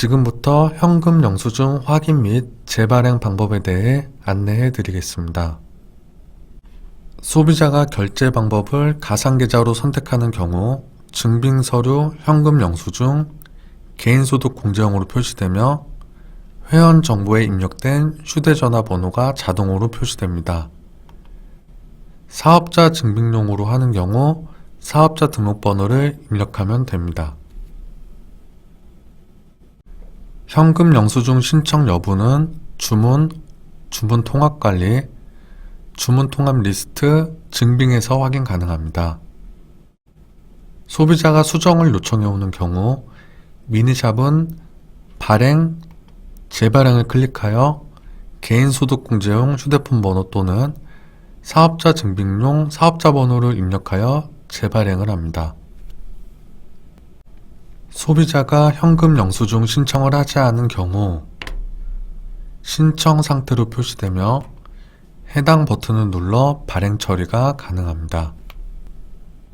지금부터 현금 영수증 확인 및 재발행 방법에 대해 안내해 드리겠습니다. 소비자가 결제 방법을 가상계좌로 선택하는 경우 증빙서류, 현금 영수증, 개인소득 공제형으로 표시되며 회원 정보에 입력된 휴대전화 번호가 자동으로 표시됩니다. 사업자 증빙용으로 하는 경우 사업자 등록번호를 입력하면 됩니다. 현금 영수증 신청 여부는 주문, 주문 통합 관리, 주문 통합 리스트, 증빙에서 확인 가능합니다. 소비자가 수정을 요청해 오는 경우 미니샵은 발행, 재발행을 클릭하여 개인소득공제용 휴대폰 번호 또는 사업자 증빙용 사업자 번호를 입력하여 재발행을 합니다. 소비자가 현금 영수증 신청을 하지 않은 경우 신청 상태로 표시되며 해당 버튼을 눌러 발행 처리가 가능합니다.